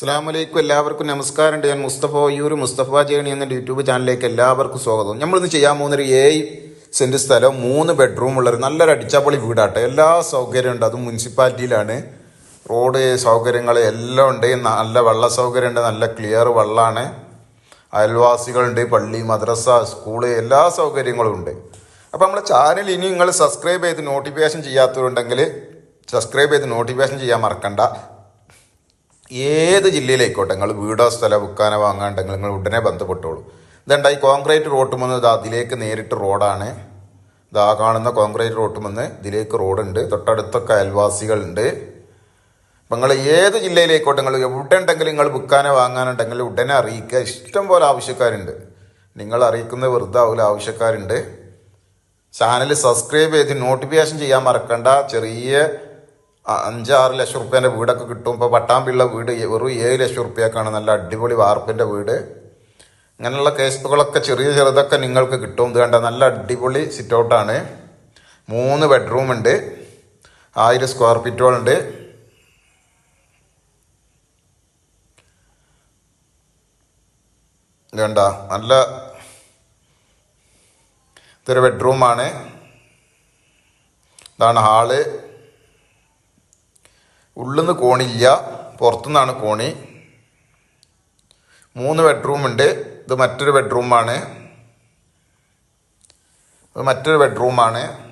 അസ്സാമലൈക്കും എല്ലാവർക്കും നമസ്കാരമുണ്ട്. ഞാൻ മുസ്തഫ ഒയ്യൂർ മുസ്തഫ ജേണി എന്ന യൂട്യൂബ് ചാനലിലേക്ക് എല്ലാവർക്കും സ്വാഗതം. നമ്മളിന്ന് ചെയ്യാൻ പോകുന്നൊരു ഏഴ് സെന്റ് സ്ഥലം മൂന്ന് ബെഡ്റൂം ഉള്ളൊരു നല്ലൊരു അടിച്ചാപ്പൊളി വീടാട്ടെ. എല്ലാ സൗകര്യം ഉണ്ട്. അതും മുനിസിപ്പാലിറ്റിയിലാണ്. റോഡ് സൗകര്യങ്ങൾ എല്ലാം ഉണ്ട്. നല്ല വെള്ള സൗകര്യം ഉണ്ട് നല്ല ക്ലിയർ വെള്ളമാണ് അയൽവാസികളുണ്ട്. പള്ളി മദ്രസ സ്കൂൾ എല്ലാ സൗകര്യങ്ങളും ഉണ്ട്. അപ്പോൾ നമ്മുടെ ചാനൽ ഇനി നിങ്ങൾ സബ്സ്ക്രൈബ് ചെയ്ത് നോട്ടിഫിക്കേഷൻ ചെയ്യാത്തവരുണ്ടെങ്കിൽ സബ്സ്ക്രൈബ് ചെയ്ത് നോട്ടിഫിക്കേഷൻ ചെയ്യാൻ മറക്കണ്ട. ഏത് ജില്ലയിലായിക്കോട്ടെ നിങ്ങൾ വീടോ സ്ഥലമോ വിൽക്കാനോ വാങ്ങാണ്ടെങ്കിൽ നിങ്ങൾ ഉടനെ ബന്ധപ്പെട്ടോളൂ. ഇതുണ്ടായി കോൺക്രീറ്റ് റോട്ട് വന്ന് ഇത് അതിലേക്ക് നേരിട്ട് റോഡാണ്. ഇതാ കാണുന്ന കോൺക്രീറ്റ് റോട്ട് വന്ന് ഇതിലേക്ക് റോഡുണ്ട്. തൊട്ടടുത്തൊക്കെ അയൽവാസികളുണ്ട്. അപ്പം നിങ്ങൾ ഏത് ജില്ലയിലായിക്കോട്ടെ നിങ്ങൾ എവിടെ ഉണ്ടെങ്കിലും നിങ്ങൾ വിൽക്കാനോ വാങ്ങാനുണ്ടെങ്കിൽ ഉടനെ അറിയിക്കുക. ഇഷ്ടം പോലെ ആവശ്യക്കാരുണ്ട്. നിങ്ങൾ അറിയിക്കുന്നത് വെറുതെ ആവില്ല ആവശ്യക്കാരുണ്ട്. ചാനൽ സബ്സ്ക്രൈബ് ചെയ്ത് നോട്ടിഫിക്കേഷൻ ചെയ്യാൻ മറക്കണ്ട. ചെറിയ അ- അഞ്ച് ആറ് ലക്ഷം റുപ്യേന്റെ വീടൊക്കെ കിട്ടും. ഇപ്പോൾ പട്ടാമ്പിള്ള വീട് വെറും ഏഴ് ലക്ഷം റുപ്യക്കാണ്. നല്ല അടിപൊളി വാർപ്പിന്റെ വീട്. ഇങ്ങനെയുള്ള കേസുകളൊക്കെ ചെറിയ ചെറുതൊക്കെ നിങ്ങൾക്ക് കിട്ടും. ഇത് കണ്ട നല്ല അടിപൊളി സിറ്റ് ഔട്ടാണ് മൂന്ന് ബെഡ്റൂം ഉണ്ട്. ആയിരം സ്ക്വയർ ഫീറ്റുകളുണ്ട് വേണ്ട നല്ല ഇതൊരു ബെഡ്റൂമാണ് ഇതാണ് ഹാൾ. ഉള്ളിന്ന് കോണില്ല പുറത്തുനിന്നാണ് കോണി. മൂന്ന് ബെഡ്റൂം ഉണ്ട് ഇത് മറ്റൊരു ബെഡ്റൂമാണ്. ഇത് മറ്റൊരു ബെഡ്റൂമാണ്.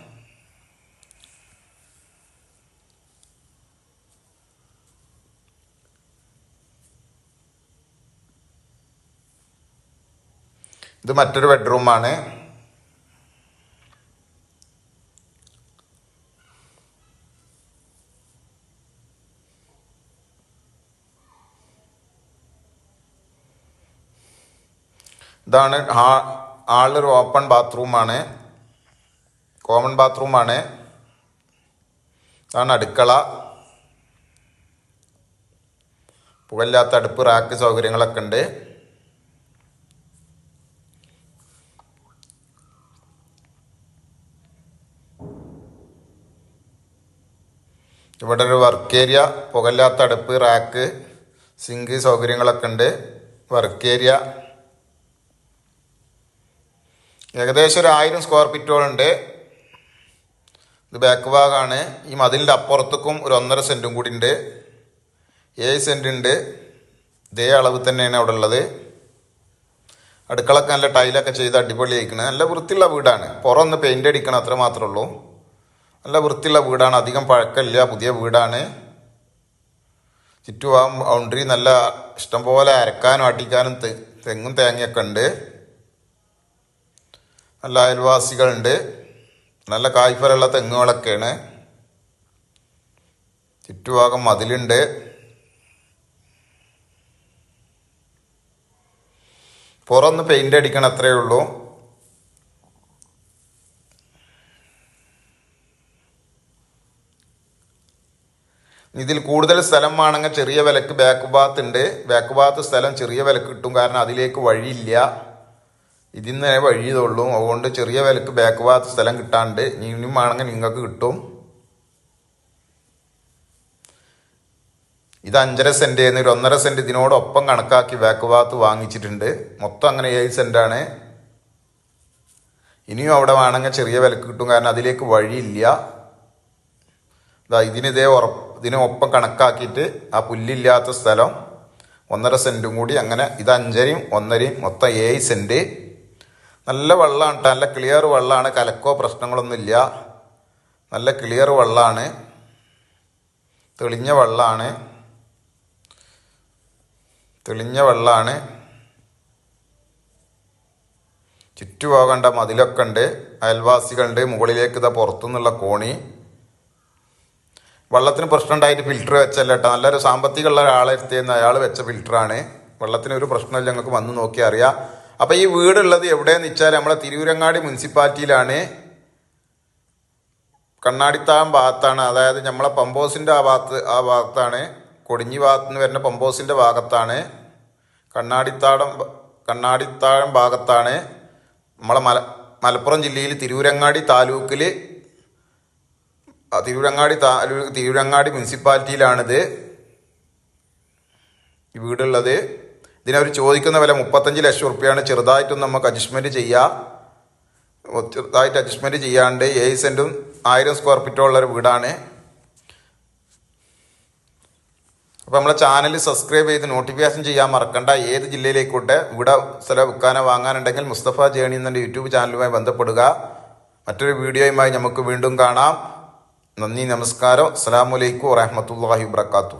ഇത് മറ്റൊരു ബെഡ്റൂമാണ്. ഇതാണ് ഹാ ഹാളിലൊരു ഓപ്പൺ ബാത്റൂമാണ് കോമൺ ബാത്റൂമാണ് ഇതാണ് അടുക്കള. പുകയില്ലാത്ത അടുപ്പ് റാക്ക് സൗകര്യങ്ങളൊക്കെ ഉണ്ട്. ഇവിടെ ഒരു വർക്ക് ഏരിയ പുകയില്ലാത്ത അടുപ്പ് റാക്ക് സിങ്ക് സൗകര്യങ്ങളൊക്കെ ഉണ്ട്. വർക്ക് ഏരിയ ഏകദേശം ഒരു ആയിരം സ്ക്വയർ ഫീറ്റോളുണ്ട് ഇത് ബാക്ക് ഭാഗമാണ് ഈ മതിലിന്റെ അപ്പുറത്തേക്കും ഒരു ഒന്നര സെന്റും കൂടി ഉണ്ട്. ഏഴ് സെന്റ് ഉണ്ട്. ഇതേ അളവ് തന്നെയാണ് അവിടെ ഉള്ളത്. അടുക്കളൊക്കെ നല്ല ടൈലൊക്കെ ചെയ്ത് അടിപൊളിയായിരിക്കണം നല്ല വൃത്തിയുള്ള വീടാണ്. പുറം ഒന്ന് പെയിന്റ് അടിക്കണം അത്ര മാത്രമേ ഉള്ളൂ നല്ല വൃത്തിയുള്ള വീടാണ്. അധികം പഴക്കമില്ല. പുതിയ വീടാണ്. ചുറ്റുപാടും ബൗണ്ടറി നല്ല ഇഷ്ടംപോലെ അരക്കാനും അടിക്കാനും തെങ്ങും തേങ്ങയൊക്കെ ഉണ്ട്. നല്ല അയൽവാസികളുണ്ട്. നല്ല കായ്ഫലുള്ള തെങ്ങുകളൊക്കെയാണ്. ചുറ്റുഭാഗം മതിലുണ്ട്. പുറന്ന് പെയിന്റ് അടിക്കണം അത്രയേ ഉള്ളൂ. ഇതിൽ കൂടുതൽ സ്ഥലം വേണമെങ്കിൽ ചെറിയ വിലക്ക് ബാക്ക് ഭാഗത്തുണ്ട് ബാക്ക് ഭാഗത്ത് സ്ഥലം ചെറിയ വിലക്ക് കിട്ടും. കാരണം അതിലേക്ക് വഴിയില്ല. ഇതിൽ നിന്ന് വഴി അതുകൊണ്ട് ചെറിയ വിലക്ക് ബാക്ക് ഭാഗത്ത് സ്ഥലം കിട്ടാണ്ട് ഇനിയും വേണമെങ്കിൽ നിങ്ങൾക്ക് കിട്ടും. ഇത് അഞ്ചര സെന്റ് ആയിരുന്നു. ഒരു ഒന്നര സെന്റ് ഇതിനോടൊപ്പം കണക്കാക്കി ബാക്ക് ഭാഗത്ത് വാങ്ങിച്ചിട്ടുണ്ട്. മൊത്തം അങ്ങനെ ഏഴ് സെന്റാണ് ഇനിയും അവിടെ വേണമെങ്കിൽ ചെറിയ വിലക്ക് കിട്ടും. കാരണം അതിലേക്ക് വഴിയില്ല. ഇതാ ഇതിനിതേ ഉറപ്പ് ഇതിനൊപ്പം കണക്കാക്കിയിട്ട് ആ പുല്ലില്ലാത്ത സ്ഥലം ഒന്നര സെന്റും കൂടി അങ്ങനെ ഇത് അഞ്ചരയും ഒന്നരയും മൊത്തം ഏഴ് സെന്റ് നല്ല വെള്ളമാണ് നല്ല ക്ലിയർ വെള്ളമാണ് കലക്കോ പ്രശ്നങ്ങളൊന്നുമില്ല നല്ല ക്ലിയർ വെള്ളമാണ് തെളിഞ്ഞ വെള്ളമാണ് തെളിഞ്ഞ വെള്ളമാണ് ചുറ്റുപോകേണ്ട മതിലൊക്കെ ഉണ്ട്. അയൽവാസികളുണ്ട് മുകളിലേക്ക് ഇതാ പുറത്തുനിന്നുള്ള കോണി. വെള്ളത്തിന് പ്രശ്നം ഉണ്ടായിട്ട് ഫിൽറ്റർ വെച്ചല്ല കേട്ടോ നല്ലൊരു സാമ്പത്തികമുള്ള ഒരാളെ എത്തിയെന്ന് അയാൾ വെച്ച ഫിൽറ്ററാണ് വെള്ളത്തിന് ഒരു പ്രശ്നമില്ല ഞങ്ങൾക്ക് വന്ന് നോക്കി അറിയാം അപ്പം ഈ വീടുള്ളത് എവിടെയെന്ന് വെച്ചാൽ നമ്മളെ തിരൂരങ്ങാടി മുനിസിപ്പാലിറ്റിയിലാണ്. കണ്ണാടിത്താഴം ഭാഗത്താണ്. അതായത് നമ്മളെ പമ്പോസിന്റെ ആ ഭാഗത്ത് ആ ഭാഗത്താണ്. കൊടിഞ്ഞി ഭാഗത്ത് നിന്ന് വരുന്ന പമ്പോസിന്റെ ഭാഗത്താണ്. കണ്ണാടിത്താഴം കണ്ണാടിത്താഴം ഭാഗത്താണ്. നമ്മളെ മല മലപ്പുറം ജില്ലയിൽ തിരൂരങ്ങാടി താലൂക്കിൽ തിരൂരങ്ങാടി താലൂക്ക് തിരൂരങ്ങാടി മുനിസിപ്പാലിറ്റിയിലാണിത്. വീടുള്ളത്. ഇതിനവർ ചോദിക്കുന്ന വില മുപ്പത്തഞ്ച് ലക്ഷം റുപ്യാണ് ചെറുതായിട്ടൊന്നും നമുക്ക് അഡ്ജസ്റ്റ്മെന്റ് ചെയ്യാം. ചെറുതായിട്ട് അഡ്ജസ്റ്റ്മെന്റ് ചെയ്യാണ്ട് ഏഴ് സെന്റും ആയിരം സ്ക്വയർ ഫീറ്റും ഉള്ള ഒരു വീടാണ്. അപ്പോൾ നമ്മളെ ചാനൽ സബ്സ്ക്രൈബ് ചെയ്ത് നോട്ടിഫിക്കേഷൻ ചെയ്യാൻ മറക്കണ്ട. ഏത് ജില്ലയിലേക്കോട്ടെ ഇവിടെ സ്ഥലം വിൽക്കാനോ വാങ്ങാനുണ്ടെങ്കിൽ മുസ്തഫ ജേണി എന്ന യൂട്യൂബ് ചാനലുമായി ബന്ധപ്പെടുക. മറ്റൊരു വീഡിയോയുമായി നമുക്ക് വീണ്ടും കാണാം. നന്ദി നമസ്കാരം. അസ്സാം വലൈക്കും വാഹമത്തല്ലാഹി വാത്തു